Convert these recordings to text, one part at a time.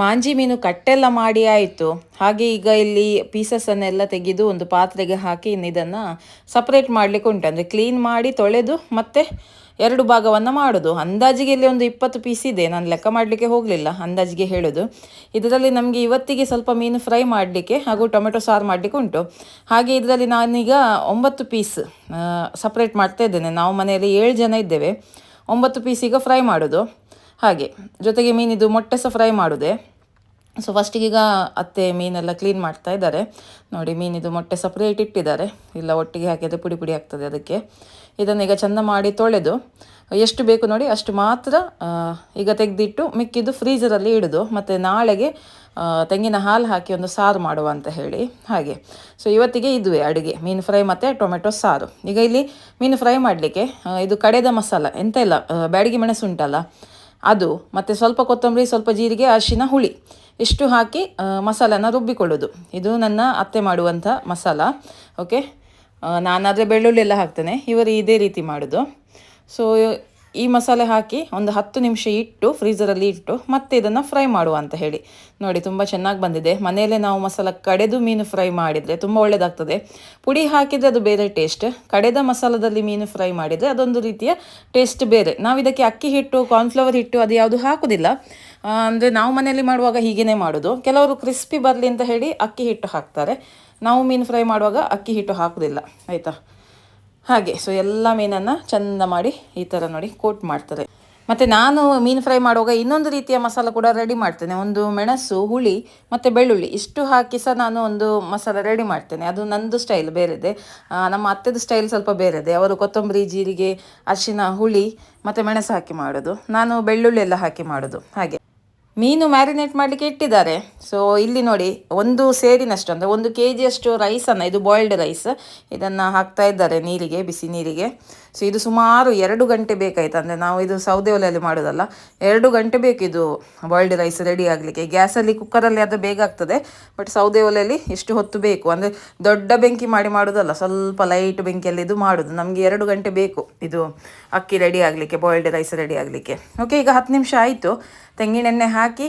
ಮಾಂಜಿ ಮೀನು ಕಟ್ಟೆಲ್ಲ ಮಾಡಿ ಆಯಿತು. ಹಾಗೆ ಈಗ ಇಲ್ಲಿ ಪೀಸಸನ್ನೆಲ್ಲ ತೆಗೆದು ಒಂದು ಪಾತ್ರೆಗೆ ಹಾಕಿ ಇನ್ನು ಇದನ್ನು ಸಪ್ರೇಟ್ ಮಾಡಲಿಕ್ಕೆ ಉಂಟು. ಅಂದರೆ ಕ್ಲೀನ್ ಮಾಡಿ ತೊಳೆದು ಮತ್ತೆ ಎರಡು ಭಾಗವನ್ನು ಮಾಡೋದು. ಅಂದಾಜಿಗೆ ಇಲ್ಲಿ ಒಂದು ಇಪ್ಪತ್ತು ಪೀಸ್ ಇದೆ. ನಾನು ಲೆಕ್ಕ ಮಾಡಲಿಕ್ಕೆ ಹೋಗಲಿಲ್ಲ. ಅಂದಾಜಿಗೆ ಹೇಳೋದು. ಇದರಲ್ಲಿ ನಮಗೆ ಇವತ್ತಿಗೆ ಸ್ವಲ್ಪ ಮೀನು ಫ್ರೈ ಮಾಡಲಿಕ್ಕೆ ಹಾಗೂ ಟೊಮೆಟೊ ಸಾರು ಮಾಡಲಿಕ್ಕೆ ಉಂಟು. ಹಾಗೆ ಇದರಲ್ಲಿ ನಾನೀಗ ಒಂಬತ್ತು ಪೀಸ್ ಸಪ್ರೇಟ್ ಮಾಡ್ತಾ ಇದ್ದೇನೆ. ನಾವು ಮನೆಯಲ್ಲಿ ಏಳು ಜನ ಇದ್ದೇವೆ. ಒಂಬತ್ತು ಪೀಸ್ ಈಗ ಫ್ರೈ ಮಾಡೋದು. ಹಾಗೆ. ಜೊತೆಗೆ ಮೀನಿದು ಮೊಟ್ಟೆ ಸಹ ಫ್ರೈ ಮಾಡಿದೆ. ಸೊ ಫಸ್ಟಿಗೀಗ ಅತ್ತೆ ಮೀನೆಲ್ಲ ಕ್ಲೀನ್ ಮಾಡ್ತಾ ಇದ್ದಾರೆ. ನೋಡಿ ಮೀನಿದು ಮೊಟ್ಟೆ ಸಪ್ರೇಟ್ ಇಟ್ಟಿದ್ದಾರೆ. ಇಲ್ಲ, ಒಟ್ಟಿಗೆ ಹಾಕಿದರೆ ಪುಡಿ ಪುಡಿ ಆಗ್ತದೆ ಅದಕ್ಕೆ. ಇದನ್ನು ಈಗ ಚೆಂದ ಮಾಡಿ ತೊಳೆದು, ಎಷ್ಟು ಬೇಕು ನೋಡಿ, ಅಷ್ಟು ಮಾತ್ರ ಈಗ ತೆಗೆದಿಟ್ಟು ಮಿಕ್ಕಿದ್ದು ಫ್ರೀಜರಲ್ಲಿ ಇಡೋದು. ಮತ್ತು ನಾಳೆಗೆ ತೆಂಗಿನ ಹಾಲು ಹಾಕಿ ಒಂದು ಸಾರು ಮಾಡುವ ಅಂತ ಹೇಳಿ. ಹಾಗೆ. ಸೊ ಇವತ್ತಿಗೆ ಇದುವೆ ಅಡುಗೆ. ಮೀನು ಫ್ರೈ ಮತ್ತು ಟೊಮೆಟೊ ಸಾರು. ಈಗ ಇಲ್ಲಿ ಮೀನು ಫ್ರೈ ಮಾಡಲಿಕ್ಕೆ ಇದು ಕಡೆದ ಮಸಾಲ, ಎಂತ ಇಲ್ಲ ಬ್ಯಾಡಿಗೆ ಮೆಣಸು ಉಂಟಲ್ಲ. ಅದು, ಮತ್ತು ಸ್ವಲ್ಪ ಕೊತ್ತಂಬರಿ, ಸ್ವಲ್ಪ ಜೀರಿಗೆ, ಅರಿಶಿನ, ಹುಳಿ. ಇಷ್ಟು ಹಾಕಿ ಮಸಾಲನ ರುಬ್ಬಿಕೊಳ್ಳೋದು. ಇದು ನನ್ನ ಅತ್ತೆ ಮಾಡುವಂಥ ಮಸಾಲ. ಓಕೆ ನಾನಾದರೆ ಬೆಳ್ಳುಳ್ಳಿ ಎಲ್ಲ ಹಾಕ್ತೇನೆ. ಇವರು ಇದೇ ರೀತಿ ಮಾಡೋದು. ಸೊ ಈ ಮಸಾಲೆ ಹಾಕಿ ಒಂದು ಹತ್ತು ನಿಮಿಷ ಇಟ್ಟು ಫ್ರೀಸರಲ್ಲಿ ಇಟ್ಟು ಮತ್ತೆ ಇದನ್ನು ಫ್ರೈ ಮಾಡುವ ಅಂತ ಹೇಳಿ. ನೋಡಿ ತುಂಬ ಚೆನ್ನಾಗಿ ಬಂದಿದೆ. ಮನೆಯಲ್ಲೇ ನಾವು ಮಸಾಲ ಕಡೆದು ಮೀನು ಫ್ರೈ ಮಾಡಿದರೆ ತುಂಬ ಒಳ್ಳೆಯದಾಗ್ತದೆ ಪುಡಿ ಹಾಕಿದರೆ ಅದು ಬೇರೆ ಟೇಸ್ಟ್ ಕಡೆದ ಮಸಾಲದಲ್ಲಿ ಮೀನು ಫ್ರೈ ಮಾಡಿದರೆ ಅದೊಂದು ರೀತಿಯ ಟೇಸ್ಟ್ ಬೇರೆ. ನಾವು ಇದಕ್ಕೆ ಅಕ್ಕಿ ಹಿಟ್ಟು ಕಾರ್ನ್ಫ್ಲವರ್ ಹಿಟ್ಟು ಅದು ಯಾವುದು ಹಾಕೋದಿಲ್ಲ. ಅಂದರೆ ನಾವು ಮನೆಯಲ್ಲಿ ಮಾಡುವಾಗ ಹೀಗೇ ಮಾಡೋದು. ಕೆಲವರು ಕ್ರಿಸ್ಪಿ ಬರಲಿ ಅಂತ ಹೇಳಿ ಅಕ್ಕಿ ಹಿಟ್ಟು ಹಾಕ್ತಾರೆ. ನಾವು ಮೀನು ಫ್ರೈ ಮಾಡುವಾಗ ಅಕ್ಕಿ ಹಿಟ್ಟು ಹಾಕೋದಿಲ್ಲ. ಆಯಿತಾ? ಹಾಗೆ ಸೊ ಎಲ್ಲ ಮೀನನ್ನು ಚಂದ ಮಾಡಿ ಈ ಥರ ನೋಡಿ ಕೋಟ್ ಮಾಡ್ತಾರೆ. ಮತ್ತು ನಾನು ಮೀನು ಫ್ರೈ ಮಾಡುವಾಗ ಇನ್ನೊಂದು ರೀತಿಯ ಮಸಾಲ ಕೂಡ ರೆಡಿ ಮಾಡ್ತೇನೆ. ಒಂದು ಮೆಣಸು, ಹುಳಿ ಮತ್ತು ಬೆಳ್ಳುಳ್ಳಿ, ಇಷ್ಟು ಹಾಕಿ ಸಹ ನಾನು ಒಂದು ಮಸಾಲ ರೆಡಿ ಮಾಡ್ತೇನೆ. ಅದು ನಂದು ಸ್ಟೈಲ್ ಬೇರೆದೆ. ನಮ್ಮ ಅತ್ತೆದು ಸ್ಟೈಲ್ ಸ್ವಲ್ಪ ಬೇರೆದೆ. ಅವರು ಕೊತ್ತಂಬರಿ, ಜೀರಿಗೆ, ಅರಿಶಿನ, ಹುಳಿ ಮತ್ತು ಮೆಣಸು ಹಾಕಿ ಮಾಡೋದು. ನಾನು ಬೆಳ್ಳುಳ್ಳಿ ಎಲ್ಲ ಹಾಕಿ ಮಾಡೋದು. ಹಾಗೆ. ಮೀನು ಮ್ಯಾರಿನೇಟ್ ಮಾಡಲಿಕ್ಕೆ ಇಟ್ಟಿದ್ದಾರೆ. ಸೊ ಇಲ್ಲಿ ನೋಡಿ, ಒಂದು ಸೇರಿನಷ್ಟು ಅಂದರೆ ಒಂದು ಕೆ ಜಿಯಷ್ಟು ರೈಸನ್ನು ಇದು ಬಾಯ್ಲ್ಡ್ ರೈಸ್ ಇದನ್ನು ಹಾಕ್ತಾ ಇದ್ದಾರೆ ನೀರಿಗೆ, ಬಿಸಿ ನೀರಿಗೆ. ಸೊ ಇದು ಸುಮಾರು ಎರಡು ಗಂಟೆ ಬೇಕಾಯ್ತು. ಅಂದರೆ ನಾವು ಇದು ಸೌದೆ ಒಲೆಯಲ್ಲಿ ಮಾಡೋದಲ್ಲ, ಎರಡು ಗಂಟೆ ಬೇಕು ಇದು ಬಾಯ್ಲ್ಡ್ ರೈಸ್ ರೆಡಿ ಆಗಲಿಕ್ಕೆ. ಗ್ಯಾಸಲ್ಲಿ ಕುಕ್ಕರಲ್ಲಿ ಅದು ಬೇಗ ಆಗ್ತದೆ ಬಟ್ ಸೌದೆ ಒಲೆಯಲ್ಲಿ ಎಷ್ಟು ಹೊತ್ತು ಬೇಕು. ಅಂದರೆ ದೊಡ್ಡ ಬೆಂಕಿ ಮಾಡಿ ಮಾಡೋದಲ್ಲ, ಸ್ವಲ್ಪ ಲೈಟ್ ಬೆಂಕಿಯಲ್ಲಿ ಇದು ಮಾಡೋದು. ನಮಗೆ ಎರಡು ಗಂಟೆ ಬೇಕು ಇದು ಅಕ್ಕಿ ರೆಡಿ ಆಗಲಿಕ್ಕೆ ಬಾಯ್ಲ್ಡ್ ರೈಸ್ ರೆಡಿ ಆಗಲಿಕ್ಕೆ. ಓಕೆ ಈಗ ಹತ್ತು ನಿಮಿಷ ಆಯಿತು. ತೆಂಗಿನೆಣ್ಣೆ ಹಾಕಿ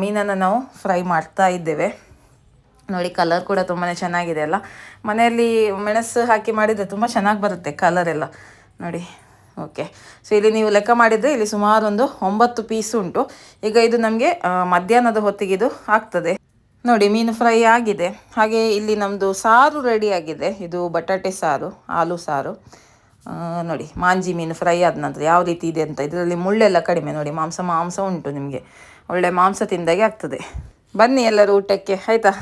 ಮೀನನ್ನು ನಾವು ಫ್ರೈ ಮಾಡ್ತಾ ಇದ್ದೇವೆ. ನೋಡಿ ಕಲರ್ ಕೂಡ ತುಂಬಾ ಚೆನ್ನಾಗಿದೆ ಅಲ್ಲ. ಮನೆಯಲ್ಲಿ ಮೆಣಸು ಹಾಕಿ ಮಾಡಿದರೆ ತುಂಬ ಚೆನ್ನಾಗಿ ಬರುತ್ತೆ ಕಲರ್ ಎಲ್ಲ. ನೋಡಿ ಓಕೆ ಸೊ ಇಲ್ಲಿ ನೀವು ಲೆಕ್ಕ ಮಾಡಿದರೆ ಇಲ್ಲಿ ಸುಮಾರು ಒಂದು ಒಂಬತ್ತು ಪೀಸ್ ಉಂಟು. ಈಗ ಇದು ನಮಗೆ ಮಧ್ಯಾಹ್ನದ ಹೊತ್ತಿಗೆ ಇದು ಆಗ್ತದೆ. ನೋಡಿ, ಮೀನು ಫ್ರೈ ಆಗಿದೆ. ಹಾಗೆ ಇಲ್ಲಿ ನಮ್ಮದು ಸಾರು ರೆಡಿ ಆಗಿದೆ. ಇದು ಬಟಾಟೆ ಸಾರು, ಆಲೂ ಸಾರು. ನೋಡಿ, ಮಾಂಜಿ ಮೀನು ಫ್ರೈ ಆದ ನಂತರ ಯಾವ ರೀತಿ ಇದೆ ಅಂತ. ಇದರಲ್ಲಿ ಮುಳ್ಳೆಲ್ಲ ಕಡಿಮೆ. ನೋಡಿ, ಮಾಂಸ ಮಾಂಸ ಉಂಟು ನಿಮಗೆ. ಒಳ್ಳೆ ಮಾಂಸ ತಿಂದಾಗೆ ಆಗ್ತದೆ. ಬನ್ನಿ ಎಲ್ಲರೂ ಊಟಕ್ಕೆ ಆಯಿತಾ?